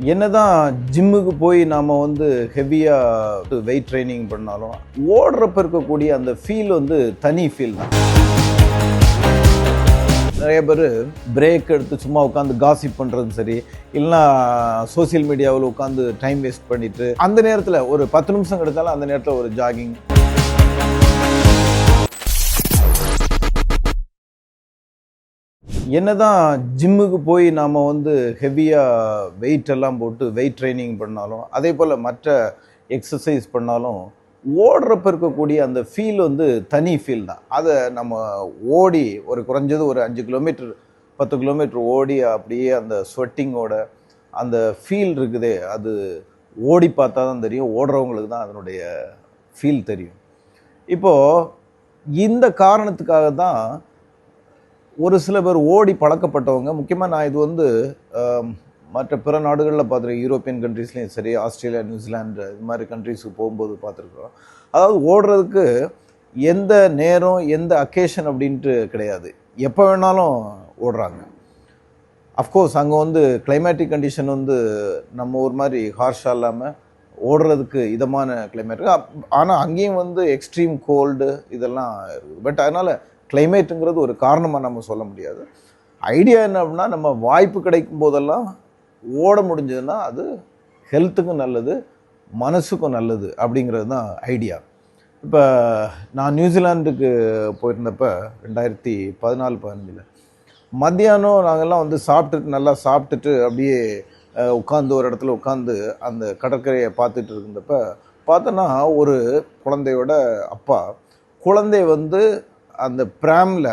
என்னதான் ஜிம்முக்கு போய் நாம் வந்து ஹெவியாக வெயிட் ட்ரைனிங் பண்ணாலும் ஓடுறப்ப இருக்கக்கூடிய அந்த ஃபீல் வந்து தனி ஃபீல் தான். நிறைய பேர் பிரேக் எடுத்து சும்மா உட்காந்து காசிப் பண்ணுறதும் சரி இல்லைன்னா சோஷியல் மீடியாவில் உட்காந்து டைம் வேஸ்ட் பண்ணிட்டு அந்த நேரத்தில் ஒரு பத்து நிமிஷம் எடுத்தாலும் அந்த நேரத்தில் ஒரு ஜாகிங் என்னதான் ஜிம்முக்கு போய் நாம் வந்து ஹெவியாக வெயிட் எல்லாம் போட்டு வெயிட் ட்ரைனிங் பண்ணாலும் அதே போல் மற்ற எக்ஸசைஸ் பண்ணாலும் ஓடுறப்ப இருக்கக்கூடிய அந்த ஃபீல் வந்து தனி ஃபீல் தான். அதை நம்ம ஓடி ஒரு குறைஞ்சது ஒரு அஞ்சு கிலோமீட்டர் பத்து கிலோமீட்டர் ஓடி அப்படியே அந்த ஸ்வெட்டிங்கோட அந்த ஃபீல் இருக்குதே அது ஓடி பார்த்தா தான் தெரியும் ஓடுறவங்களுக்கு தான் அதனுடைய ஃபீல் தெரியும். இப்போது இந்த காரணத்துக்காக தான் ஒரு சில பேர் ஓடி பழக்கப்பட்டவங்க. முக்கியமாக நான் இது வந்து மற்ற பிற நாடுகளில் பார்த்துருக்கேன். யூரோப்பியன் கண்ட்ரீஸ்லேயும் சரி ஆஸ்திரேலியா நியூசிலாண்டு இது மாதிரி கண்ட்ரீஸுக்கு போகும்போது பார்த்துருக்குறோம். அதாவது ஓடுறதுக்கு எந்த நேரம் எந்த அக்கேஷன் அப்படின்ட்டு கிடையாது. எப்போ வேணாலும் ஓடுறாங்க. அஃப்கோர்ஸ் அங்கே வந்து கிளைமேட்டிக் கண்டிஷன் வந்து நம்ம ஊர் மாதிரி ஹார்ஷாக இல்லாமல் ஓடுறதுக்கு இதமான கிளைமேட் ஆனால் அங்கேயும் வந்து எக்ஸ்ட்ரீம் கோல்டு இதெல்லாம் இருக்குது பட் அதனால் கிளைமேட்டுங்கிறது ஒரு காரணமாக நம்ம சொல்ல முடியாது. ஐடியா என்ன அப்படின்னா நம்ம வாய்ப்பு கிடைக்கும் போதெல்லாம் ஓட முடிஞ்சதுன்னா அது ஹெல்த்துக்கும் நல்லது மனசுக்கும் நல்லது அப்படிங்கிறது தான் ஐடியா இப்போ நான் நியூசிலாந்துக்கு போயிருந்தப்ப ரெண்டாயிரத்தி பதினாலு பதினஞ்சில் மத்தியானம் நாங்கள்லாம் வந்து சாப்பிட்டுட்டு நல்லா சாப்பிட்டுட்டு அப்படியே உட்காந்து ஒரு இடத்துல உட்காந்து அந்த கடற்கரையை பார்த்துட்டு இருந்தப்ப பார்த்தோன்னா ஒரு குழந்தையோட அப்பா குழந்தை வந்து அந்த ப்ராமில்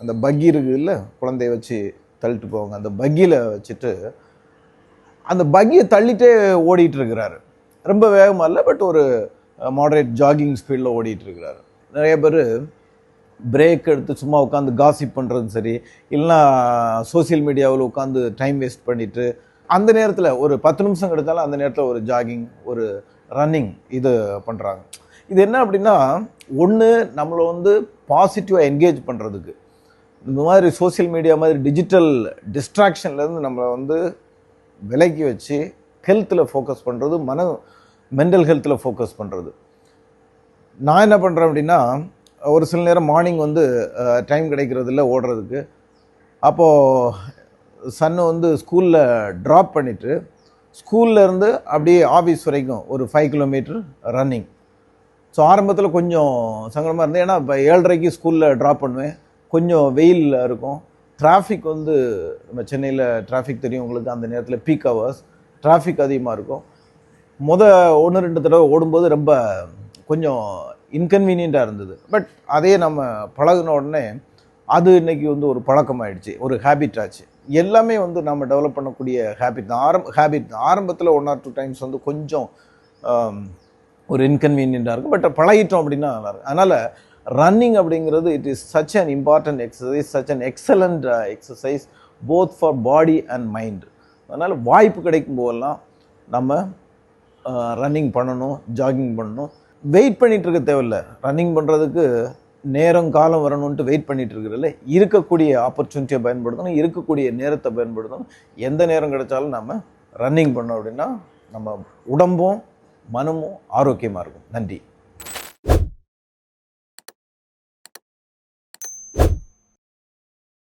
அந்த பக்கி இருக்குதுல்ல குழந்தைய வச்சு தள்ளிட்டு போவாங்க. அந்த பக்கியில் வச்சுட்டு அந்த பக்கியை தள்ளிட்டே ஓடிட்டு இருக்கிறாரு. ரொம்ப வேகமாக இல்லை பட் ஒரு மாடரேட் ஜாகிங் ஸ்பீடில் ஓடிட்டு இருக்கிறாரு. நிறைய பேர் பிரேக் எடுத்து சும்மா உட்காந்து காசிப் பண்ணுறதும் சரி இல்லைன்னா சோஷியல் மீடியாவில் உட்காந்து டைம் வேஸ்ட் பண்ணிவிட்டு அந்த நேரத்தில் ஒரு பத்து நிமிஷம் கிடைச்சாலும் அந்த நேரத்தில் ஒரு ஜாகிங் ஒரு ரன்னிங் இது பண்ணுறாங்க இது என்ன அப்படின்னா ஒன்று நம்மளை வந்து பாசிட்டிவாக என்கேஜ் பண்ணுறதுக்கு இந்த மாதிரி சோஷியல் மீடியா மாதிரி டிஜிட்டல் டிஸ்ட்ராக்ஷன்லேருந்து நம்மளை வந்து விலக்கி வச்சு ஹெல்த்தில் ஃபோக்கஸ் பண்ணுறது மன மென்டல் ஹெல்த்தில் ஃபோக்கஸ் பண்ணுறது நான் என்ன பண்ணுறேன் அப்படின்னா ஒரு சில நேரம் மார்னிங் வந்து டைம் கிடைக்கிறதில்ல ஓடுறதுக்கு. அப்போது சன்னு வந்து ஸ்கூலில் ட்ராப் பண்ணிவிட்டு ஸ்கூல்லேருந்து அப்படியே ஆஃபீஸ் வரைக்கும் ஒரு ஃபைவ் கிலோமீட்டர் ரன்னிங் ஸோ ஆரம்பத்தில் கொஞ்சம் சங்கடமாக இருந்தது. ஏன்னா இப்போ ஏழரைக்கு ஸ்கூலில் ட்ராப் பண்ணுவேன். கொஞ்சம் வெயில் இருக்கும். டிராஃபிக் வந்து நம்ம சென்னையில் டிராஃபிக் தெரியும் உங்களுக்கு. அந்த நேரத்தில் பீக் ஹவர்ஸ் டிராஃபிக் அதிகமாக இருக்கும். முத ஒன்று ரெண்டு தடவை ஓடும்போது ரொம்ப கொஞ்சம் இன்கன்வீனியண்ட்டாக இருந்தது. பட் அதே நம்ம பழகின உடனே அது இன்னைக்கு வந்து ஒரு பழக்கமாயிடுச்சு. ஒரு ஹேபிட் ஆச்சு. எல்லாமே வந்து நம்ம டெவலப் பண்ணக்கூடிய ஹேபிட் தான். ஆரம்ப ஹேபிட் தான். ஆரம்பத்தில் ஒன் ஆர் டூ டைம்ஸ் வந்து கொஞ்சம் ஒரு இன்கன்வீனியண்ட்டாக இருக்கும். பட் பழகிட்டோம் அப்படின்னா நல்லாயிருக்கும் அதனால் ரன்னிங் அப்படிங்கிறது it is such an important exercise such an excellent exercise both for body and mind அதனால் வாய்ப்பு கிடைக்கும் போதெல்லாம் நம்ம uh, ரன்னிங் பண்ணணும் ஜாகிங் பண்ணணும். வெயிட் பண்ணிகிட்டு இருக்க தேவையில்ல. ரன்னிங் பண்ணுறதுக்கு நேரம் காலம் வரணும்ன்ட்டு வெயிட் பண்ணிட்டு இருக்கிறதுல இருக்கக்கூடிய ஆப்பர்ச்சுனிட்டியை பயன்படுத்தணும். இருக்கக்கூடிய நேரத்தை பயன்படுத்தணும். எந்த நேரம் கிடைச்சாலும் நம்ம ரன்னிங் பண்ணோம் அப்படின்னா நம்ம உடம்பும் மனமும் ஆரோக்கியமாக இருக்கும். நன்றி.